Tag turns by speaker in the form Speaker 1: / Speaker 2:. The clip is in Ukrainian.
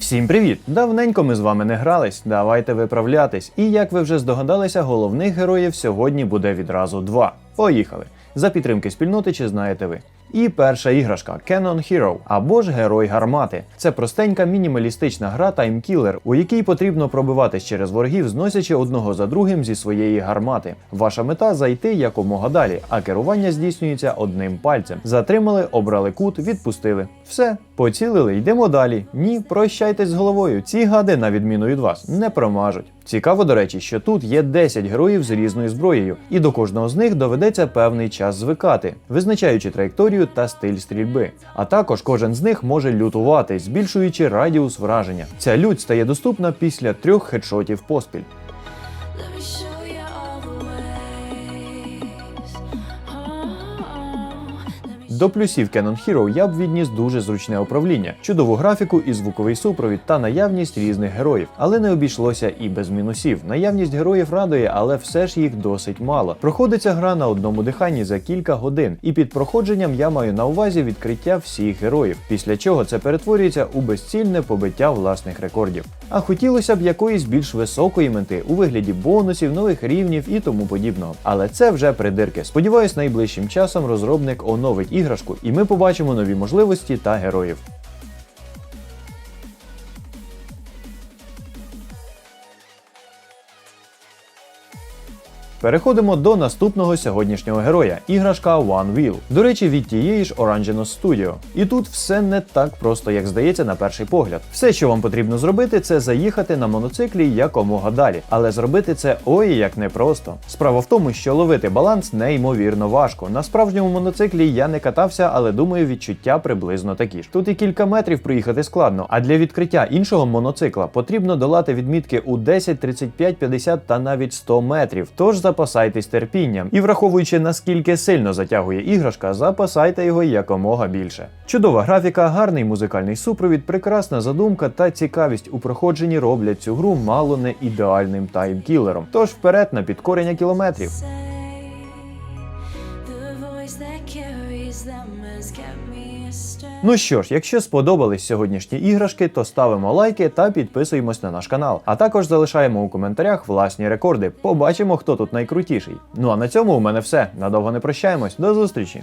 Speaker 1: Всім привіт! Давненько ми з вами не грались. Давайте виправлятись. І як ви вже здогадалися, головних героїв сьогодні буде відразу два. Поїхали! За підтримки спільноти, чи знаєте ви? І перша іграшка Canon Hero або ж Герой гармати. Це простенька мінімалістична гра таймкілер, у якій потрібно пробиватись через ворогів, зносячи одного за другим зі своєї гармати. Ваша мета зайти якомога далі, а керування здійснюється одним пальцем. Затримали, обрали кут, відпустили. Все, поцілили, йдемо далі. Ні, прощайтесь з головою. Ці гади, на відміну від вас, не промажуть. Цікаво, до речі, що тут є 10 героїв з різною зброєю, і до кожного з них доведеться певний час звикати, визначаючи траєкторію та стиль стрільби. А також кожен з них може лютувати, збільшуючи радіус враження. Ця лють стає доступна після трьох хедшотів поспіль. До плюсів Canon Hero я б відніс дуже зручне управління, чудову графіку і звуковий супровід та наявність різних героїв. Але не обійшлося і без мінусів. Наявність героїв радує, але все ж їх досить мало. Проходиться гра на одному диханні за кілька годин, і під проходженням я маю на увазі відкриття всіх героїв, після чого це перетворюється у безцільне побиття власних рекордів. А хотілося б якоїсь більш високої мети у вигляді бонусів, нових рівнів і тому подібного. Але це вже придирки. Сподіваюсь, найближчим часом розробник оновить іграшку, і ми побачимо нові можливості та героїв. Переходимо до наступного сьогоднішнього героя іграшка One Wheel. До речі, від тієї ж Orangenos Studio. І тут все не так просто, як здається на перший погляд. Все, що вам потрібно зробити, це заїхати на моноциклі якомога далі. Але зробити це ой як непросто. Справа в тому, що ловити баланс неймовірно важко. На справжньому моноциклі я не катався, але думаю, відчуття приблизно такі ж. Тут і кілька метрів проїхати складно, а для відкриття іншого моноцикла потрібно долати відмітки у 10, 35, 50 та навіть 100 метрів. Тож запасайтесь терпінням і враховуючи наскільки сильно затягує іграшка, запасайте його якомога більше. Чудова графіка, гарний музикальний супровід, прекрасна задумка та цікавість у проходженні роблять цю гру мало не ідеальним таймкілером. Тож вперед на підкорення кілометрів. Ну що ж, якщо сподобались сьогоднішні іграшки, то ставимо лайки та підписуємось на наш канал. А також залишаємо у коментарях власні рекорди. Побачимо, хто тут найкрутіший. Ну а на цьому у мене все. Надовго не прощаємось. До зустрічі!